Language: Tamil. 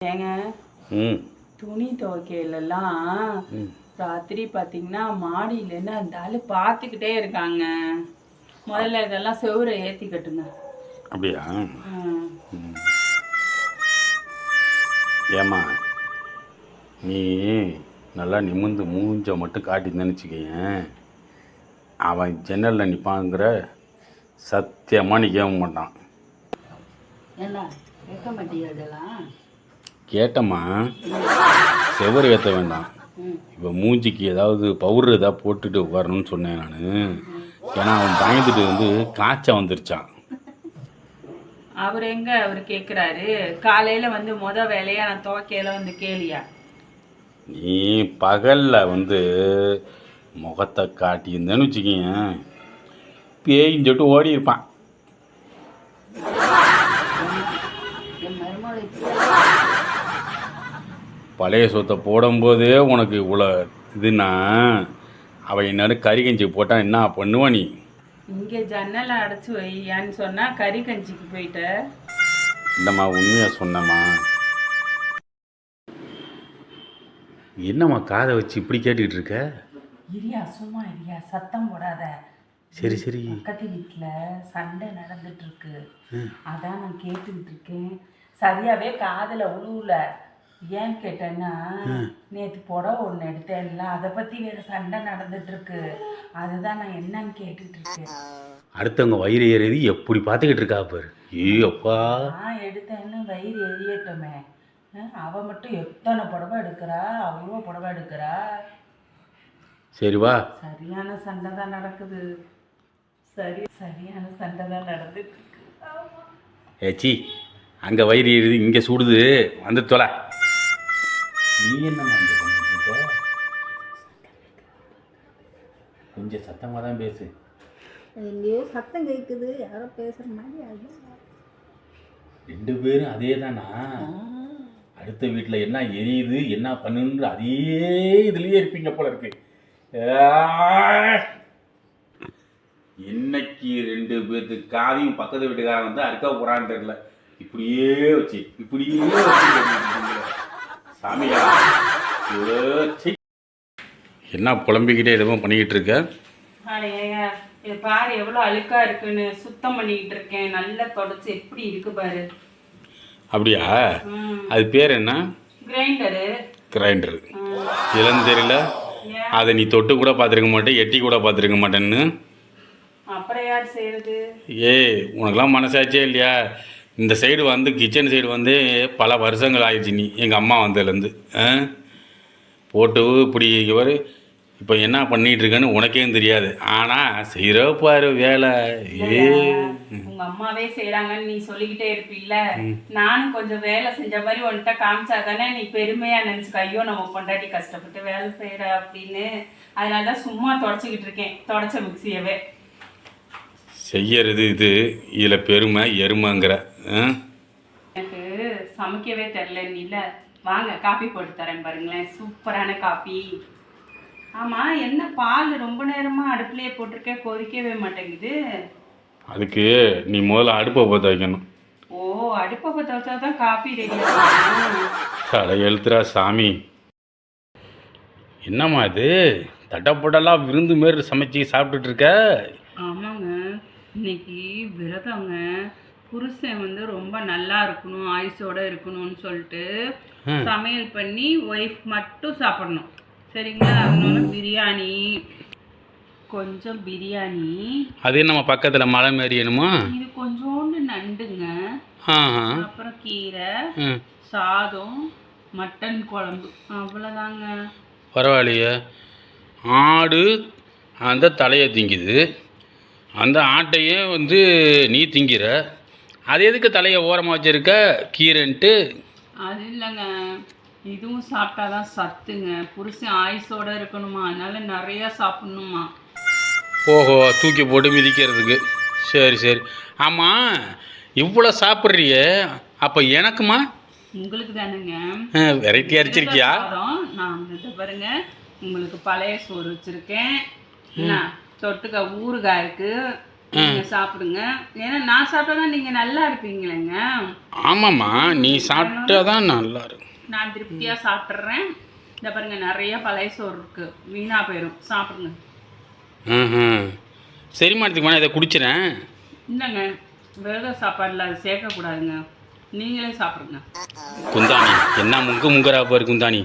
ஏங்க? துணி துவைக்கையிலலாம் ராத்திரி பார்த்தீங்கன்னா மாடியிலேருந்து அந்த ஆள் பார்த்துக்கிட்டே இருக்காங்க. முதல்ல இதெல்லாம் செவுரை ஏற்றி கட்டுங்க. அப்படியா? ம். ம். ஏம்மா நீ நல்லா நிமிர்ந்து மூஞ்ச மட்டும் காட்டியிருந்தேன்னு வச்சுக்கேன் அவன் ஜன்னலில் நிற்பாங்கிற சத்தியமாக நிற்க மாட்டான். என்ன கேட்க மாட்டீங்க இதெல்லாம்? கேட்டம்மா செவரு ஏற்ற வேண்டாம். இப்போ மூஞ்சிக்கு ஏதாவது பவுடர் ஏதாவது போட்டுட்டு உட்காரணும்னு சொன்னேன் நான். ஏன்னா அவன் பயந்துட்டு வந்து காய்ச்சல் வந்துருச்சான் அவர் எங்க அவர் கேட்குறாரு காலையில வந்து முத வேலையா நான் துவைக்கையில வந்து கேளியா? நீ பகலில் வந்து முகத்தை காட்டியிருந்தேன்னு வச்சுக்கிங்க பேயின்னு சொல்லிட்டு ஓடி இருப்பான். பழைய சொத்தை போடும்போதே உனக்கு இவ்வளோ இதுன்னா அவன் என்னடு கறி கஞ்சி போட்டால் என்ன பண்ணுவ நீ? இங்க ஜன்னலை அடைச்சு வையான்னு சொன்னா கறி கஞ்சிக்கு போயிட்ட. இல்லைம்மா உண்மையாக சொன்னம்மா. என்னம்மா காதை வச்சு இப்படி கேட்டுக்கிட்டு இருக்க? இரியா சும்மா இரியா சத்தம் போடாத. சரி சரி. பக்கத்து வீட்டில் சண்டை நடந்துட்டு இருக்கு. அதான் நான் கேட்டுக்கிட்டு இருக்கேன். சரியாவே காதில் உழுவுல. ஏன் கேட்டேன்னா நேற்று புடவை ஒன்று எடுத்தேன்ல அதை பற்றி வேறு சண்டை நடந்துட்டு இருக்கு அதுதான் நான் என்னன்னு கேட்டுட்டு இருக்கேன் அடுத்தவங்க வயிறு ஏறியது எப்படி பார்த்துக்கிட்டு இருக்கா பாரு. ஐயோ அப்பா. நான் எடுத்தேன்னு வயிறு எரியட்டுமே அஹ், அவ மட்டும் எத்தனை புடவை எடுக்கிறா? அவ்வளோ புடவை எடுக்கிறா? சரி வா. சரியான சண்டை தான் நடக்குது. சரி சரியான சண்டை தான் நடந்துட்டு இருக்கு. ஏச்சி அங்கே வயிறு ஏறுது இங்கே சுடுது. வந்து தொலை. நீ என்னம்மா இங்கே பண்ணிட்டு கொஞ்சம் சத்தமாக தான் பேசு. எங்கேயோ சத்தம் கேட்குது யாரோ பேசுகிற மாதிரி அது ரெண்டு பேரும் அதே தானா அடுத்த வீட்டில் என்ன எரியுது என்ன பண்ணுன்ற அதே இதுலயே இருப்பீங்க போல இருக்கு! இன்னைக்கு ரெண்டு பேர்த்துக்கு காதையும் பக்கத்து வீட்டுக்காரன் வந்து அறுக்க போறான்னு தெரியல. இப்படியே வச்சு இப்படியே வச்சு சாமியா. என்ன புலம்பிக்கிட்டே எதுவும் பண்ணிக்கிட்டு இருக்க? இது பாரு எவ்வளோ அழுக்கா இருக்குன்னு சுத்தம் பண்ணிக்கிட்டு இருக்கேன். நல்லா தொடச்சு எப்படி இருக்கு பாரு. அப்படியா? அது பேர் என்ன? கிரைண்டரு. கிரைண்டர். இதெல்லாம் தெரியல. அதை நீ தொட்டு கூட பார்த்துருக்க மாட்டேன் எட்டி கூட பார்த்துருக்க மாட்டேன்னு. அப்புறம் யார் செய்யறது? ஏய் உனக்கெல்லாம் மனசாச்சே இல்லையா? இந்த சைடு வந்து கிச்சன் சைடு வந்து பல வருஷங்கள் ஆயிடுச்சு நீ எங்கள் அம்மா வந்ததுலேருந்து. போட்டு இப்படி இவர் இப்போ என்ன பண்ணிட்டு இருக்கேன்னு உனக்கே தெரியாது. ஆனால் செய்கிற பாரு வேலை. ஏ. உங்க அம்மாவே செய்யறாங்கன்னு நீ சொல்லிக்கிட்டே இருப்பீல்ல. நானும் கொஞ்சம் வேலை செஞ்ச மாதிரி உன்கிட்ட காமிச்சா தானே நீ பெருமையா நினைச்சுக்க ஐயோ நம்ம பொண்டாட்டி கஷ்டப்பட்டு வேலை செய்யற அப்படின்னு. அதனால தான் சும்மா தொடச்சிக்கிட்டு இருக்கேன் தொடச்ச மிக்சியவே. செய்யறது இது. இதில் பெருமை எருமைங்கிற எனக்கு சமைக்கவே தெரில நீல. வாங்க காப்பி போட்டு தரேன் பாருங்களேன். சூப்பரான காப்பி ஆமா என்ன பால் ரொம்ப நேரமா அடுப்புலயே போட்டிருக்கேன் கொதிக்கவே மாட்டேங்குது. அதுக்கு நீ முதல்ல அடுப்பை பற்ற வைக்கணும். ஓ அடுப்பை பற்ற வச்சா தான் காப்பி ரெடி கடை எழுத்துறா சாமி. என்னம்மா இது? தட்டப்பட்டெல்லாம் விருந்து மாரி சமைச்சு சாப்பிட்டுட்டு இருக்க? ஆமாங்க இன்னைக்கு விரதங்க. புருஷன் வந்து ரொம்ப நல்லா இருக்கணும் ஆயுசோட இருக்கணும்னு சொல்லிட்டு. சமையல் பண்ணி ஒய்ஃப் மட்டும் சாப்பிடணும். சரிங்களா? அதனால பிரியாணி. கொஞ்சம் பிரியாணி. அது நம்ம பக்கத்தில் மலை என்னமோ? இது கொஞ்சோண்டு நண்டுங்க. அப்புறம் கீரை சாதம் மட்டன் குழம்பு. அவ்வளோதாங்க. பரவாயில்லையே. ஆடு அந்த தலையை திங்குது. அந்த ஆட்டையே வந்து நீ திங்கிற. அது எதுக்கு தலையை ஓரமாக வச்சிருக்க? கீரைன்ட்டு. அது இல்லைங்க. இதுவும் சாப்பிட்டாதான் சத்துங்க. புருஷன் ஆயுசோட இருக்கணுமா? அதனால நிறைய சாப்பிடணுமா? ஓஹோ தூக்கி போட்டு மிதிக்கிறதுக்கு. சரி சரி. ஆமாம் இவ்வளோ சாப்பிட்றியே? அப்போ எனக்குமா? உங்களுக்கு தானுங்க. வெரைட்டி அடிச்சிருக்கியா சாதம் நான் இதை பாருங்க உங்களுக்கு பழைய சோறு வச்சிருக்கேன். என்ன? தொட்டுக்க ஊறுகாய் இருக்கு. நீங்க சாப்பிடுங்க. ஏன்னா நான் சாப்பிட்டா தான் நீங்க நல்லா இருப்பீங்களேங்க. ஆமாம்மா. நீ சாப்பிட்டா தான் நல்லா இருக்கும். நான் திருப்தியா சாப்பிட்றேன் இந்த பாருங்க நிறைய பழைய சோறு இருக்கு. வீணா போயிடும் சாப்பிடுங்க. ம் சரிம்மாடத்துக்கு வேணா இதை குடிச்சிடறேன் இந்தாங்க. விரத சாப்பாடுல அது சேர்க்கக்கூடாதுங்க. நீங்களே சாப்பிடுங்க. குந்தாணி. என்ன முங்கு முங்குறா பாரு குந்தாணி.